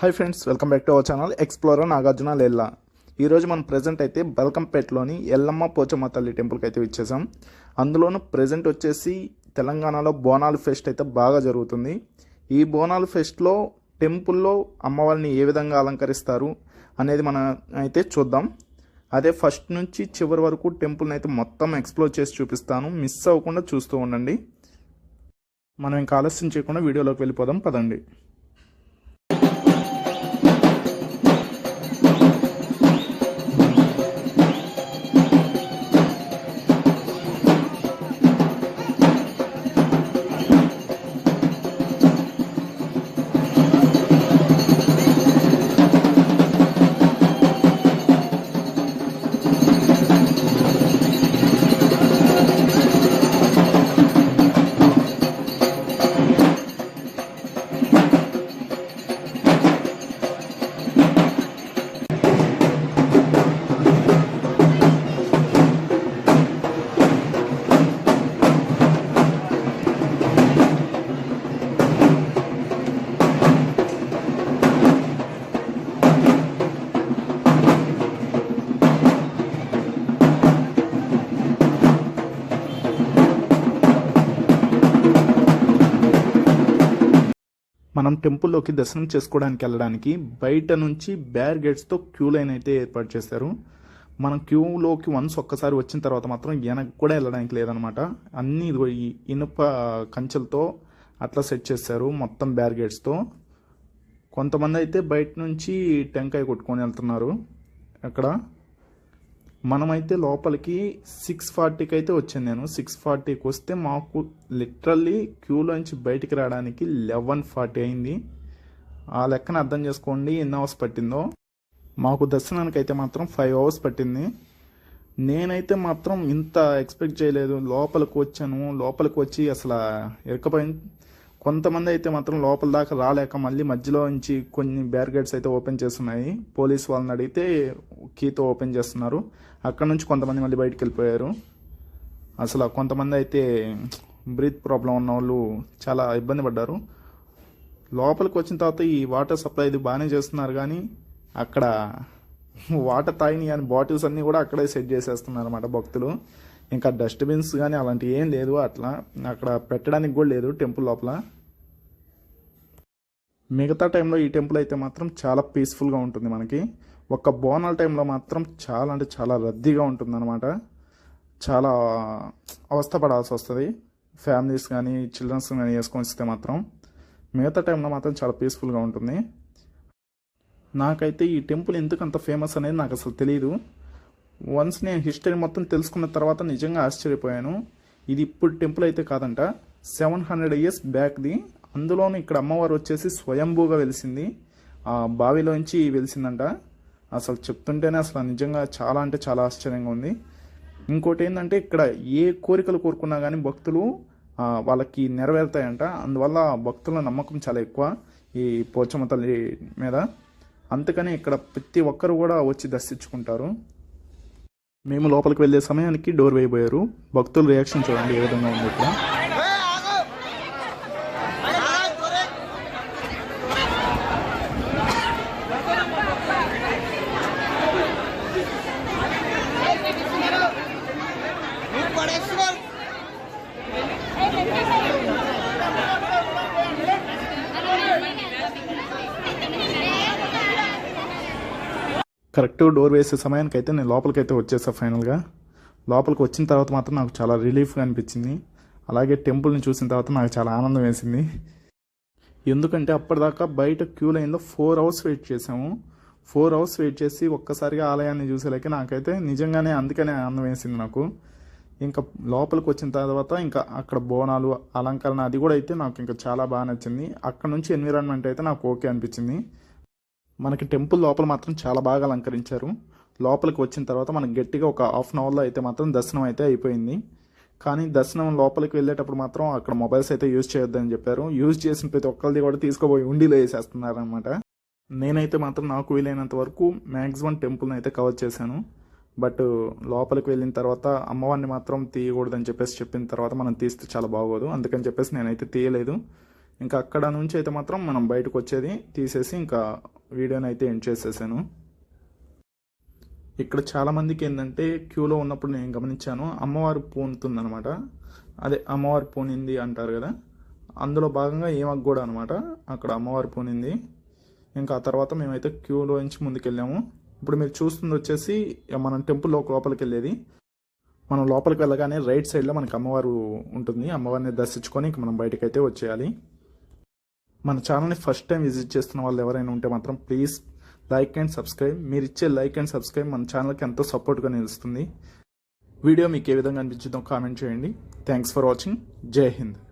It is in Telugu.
Hi friends welcome back to our channel explorer Nagarjuna Lella ఈరోజు మనం ప్రజెంట్ అయితే బల్కంపేటలోని ఎల్లమ్మ పోచమ్మ తల్లి టెంపుల్కి అయితే ఇచ్చేసాం అందులోనూ ప్రజెంట్ వచ్చేసి తెలంగాణలో బోనాలు ఫెస్ట్ అయితే బాగా జరుగుతుంది. ఈ బోనాలు ఫెస్ట్లో టెంపుల్లో అమ్మవారిని ఏ విధంగా అలంకరిస్తారు అనేది మనం అయితే చూద్దాం. అదే ఫస్ట్ నుంచి చివరి వరకు టెంపుల్ని అయితే మొత్తం ఎక్స్ప్లోర్ చేసి చూపిస్తాను. మిస్ అవ్వకుండా చూస్తూ ఉండండి. మనం ఇంకా ఆలస్యం చేయకుండా వీడియోలోకి వెళ్ళిపోదాం పదండి. మనం టెంపుల్లోకి దర్శనం చేసుకోవడానికి వెళ్ళడానికి బయట నుంచి బ్యార్ గేట్స్తో క్యూ లైన్ అయితే ఏర్పాటు చేశారు. మనం క్యూలోకి వన్స్ ఒక్కసారి వచ్చిన తర్వాత మాత్రం వెనక్కి కూడా వెళ్ళడానికి లేదనమాట అన్నీ ఇనుప కంచెలతో అట్లా సెట్ చేశారు మొత్తం బ్యార్ గేట్స్తో కొంతమంది అయితే బయట నుంచి టెంకాయ కొట్టుకొని వెళ్తున్నారు అక్కడ. మనమైతే లోపలికి సిక్స్ ఫార్టీకి అయితే వచ్చాను నేను. సిక్స్ ఫార్టీకి వస్తే మాకు లిటరల్లీ క్యూలోంచి బయటికి రావడానికి లెవెన్ ఫార్టీ అయింది. ఆ లెక్కన అర్థం చేసుకోండి ఎన్ని అవర్స్ పట్టిందో. మాకు దర్శనానికి అయితే మాత్రం ఫైవ్ అవర్స్ పట్టింది. నేనైతే మాత్రం ఇంత ఎక్స్పెక్ట్ చేయలేదు. లోపలికి వచ్చాను. లోపలికి వచ్చి అసలు ఇరకపోయి కొంతమంది అయితే మాత్రం లోపల దాకా రాలేక మళ్ళీ మధ్యలో నుంచి కొన్ని బ్యారిగేడ్స్ అయితే ఓపెన్ చేస్తున్నాయి. పోలీస్ వాళ్ళని అడిగితే కీతో ఓపెన్ చేస్తున్నారు. అక్కడ నుంచి కొంతమంది మళ్ళీ బయటికి వెళ్ళిపోయారు. అసలు కొంతమంది అయితే బ్రీత్ ప్రాబ్లం ఉన్న వాళ్ళు చాలా ఇబ్బంది పడ్డారు. లోపలికి వచ్చిన తర్వాత ఈ వాటర్ సప్లై ఇది బాగానే చేస్తున్నారు కానీ అక్కడ వాటర్ తాగిని అని బాటిల్స్ అన్నీ కూడా అక్కడే సెట్ చేసేస్తున్నారు అనమాట భక్తులు. ఇంకా డస్ట్బిన్స్ కానీ అలాంటివి ఏం లేదు అట్లా. అక్కడ పెట్టడానికి కూడా లేదు టెంపుల్ లోపల. మిగతా టైంలో ఈ టెంపుల్ అయితే మాత్రం చాలా పీస్ఫుల్గా ఉంటుంది మనకి. ఒక్క బోనాల టైంలో మాత్రం చాలా అంటే చాలా రద్దీగా ఉంటుందన్నమాట. చాలా అవస్థపడాల్సి వస్తుంది. ఫ్యామిలీస్ కానీ చిల్డ్రన్స్ కానీ వేసుకొని వస్తే మాత్రం మిగతా టైంలో మాత్రం చాలా పీస్ఫుల్గా ఉంటుంది. నాకైతే ఈ టెంపుల్ ఎందుకు అంత ఫేమస్ అనేది నాకు అసలు తెలియదు వన్స్ నేను హిస్టరీ మొత్తం తెలుసుకున్న తర్వాత నిజంగా ఆశ్చర్యపోయాను. ఇది ఇప్పుడు టెంపుల్ అయితే కాదంట. సెవెన్ హండ్రెడ్ ఇయర్స్ బ్యాక్ది అందులోనూ ఇక్కడ అమ్మవారు వచ్చేసి స్వయంభూగా వెలిసింది. ఆ బావిలోంచి వెలిసిందంట. అసలు చెప్తుంటేనే అసలు నిజంగా చాలా అంటే చాలా ఆశ్చర్యంగా ఉంది. ఇంకోటి ఏంటంటే ఇక్కడ ఏ కోరికలు కోరుకున్నా కానీ భక్తులు వాళ్ళకి నెరవేరుతాయంట. అందువల్ల భక్తుల నమ్మకం చాలా ఎక్కువ ఈ పోచమ్మ తల్లి మీద. అందుకని ఇక్కడ ప్రతి ఒక్కరు కూడా వచ్చి దర్శించుకుంటారు. మేము లోపలికి వెళ్ళే సమయానికి డోర్ వేయబోయారు. భక్తుల రియాక్షన్ చూడండి ఏ విధంగా ఉంది ఇక్కడ. కరెక్ట్గా డోర్ వేసే సమయానికి అయితే నేను లోపలికి అయితే వచ్చేసా ఫైనల్గా. లోపలికి వచ్చిన తర్వాత మాత్రం నాకు చాలా రిలీఫ్గా అనిపించింది. అలాగే టెంపుల్ని చూసిన తర్వాత నాకు చాలా ఆనందం వేసింది. ఎందుకంటే అప్పటిదాకా బయట క్యూ లైన్లో ఫోర్ అవర్స్ వెయిట్ చేసాము ఫోర్ అవర్స్ వెయిట్ చేసి ఒక్కసారిగా ఆలయాన్ని చూసేలాకి నాకైతే నిజంగానే అందుకనే ఆనందం వేసింది నాకు. ఇంకా లోపలికి వచ్చిన తర్వాత ఇంకా అక్కడ బోనాలు అలంకరణ అది కూడా అయితే నాకు ఇంకా చాలా బాగా నచ్చింది. అక్కడ నుంచి ఎన్విరాన్మెంట్ అయితే నాకు ఓకే అనిపించింది. మనకి టెంపుల్ లోపల మాత్రం చాలా బాగా అలంకరించారు. లోపలికి వచ్చిన తర్వాత మనకి గట్టిగా ఒక హాఫ్ అన్ అవర్లో అయితే మాత్రం దర్శనం అయితే అయిపోయింది. కానీ దర్శనం లోపలికి వెళ్ళేటప్పుడు మాత్రం అక్కడ మొబైల్స్ అయితే యూజ్ చేయొద్దని చెప్పారు. యూజ్ చేసిన ప్రతి ఒక్కరిది కూడా తీసుకుపోయి ఉండిలో వేసేస్తున్నారు అనమాట నేనైతే మాత్రం నాకు వీలైనంత వరకు మ్యాక్సిమం టెంపుల్ని అయితే కవర్ చేశాను. బట్ లోపలికి వెళ్ళిన తర్వాత అమ్మవారిని మాత్రం తీయకూడదని చెప్పేసి చెప్పిన తర్వాత మనం తీస్తే చాలా బాగోదు. అందుకని చెప్పేసి నేనైతే తీయలేదు. ఇంకా అక్కడ నుంచి అయితే మాత్రం మనం బయటకు వచ్చేది తీసేసి ఇంకా వీడియోని అయితే ఎండ్ చేసేసాను. ఇక్కడ చాలామందికి ఏంటంటే క్యూలో ఉన్నప్పుడు నేను గమనించాను అమ్మవారు పూనుతుందనమాట అదే అమ్మవారు పూనింది అంటారు కదా అందులో భాగంగా ఏమకు కూడా అనమాట అక్కడ అమ్మవారు పూనింది ఇంకా ఆ తర్వాత మేమైతే క్యూలో నుంచి ముందుకెళ్ళాము. ఇప్పుడు మీరు చూస్తుంది వచ్చేసి మనం టెంపుల్లో లోపలికి వెళ్ళేది. మనం లోపలికి వెళ్ళగానే రైట్ సైడ్లో మనకి అమ్మవారు ఉంటుంది. అమ్మవారిని దర్శించుకొని ఇంక మనం బయటకైతే వచ్చేయాలి. మన ఛానల్ని ఫస్ట్ టైం విజిట్ చేస్తున్న వాళ్ళు ఎవరైనా ఉంటే మాత్రం ప్లీజ్ లైక్ అండ్ సబ్స్క్రైబ్ మీరు ఇచ్చే లైక్ అండ్ సబ్స్క్రైబ్ మన ఛానల్కి ఎంతో సపోర్ట్గా నిలుస్తుంది. వీడియో మీకు ఏ విధంగా అనిపించిందో కామెంట్ చేయండి. థ్యాంక్స్ ఫర్ వాచింగ్ జై హింద్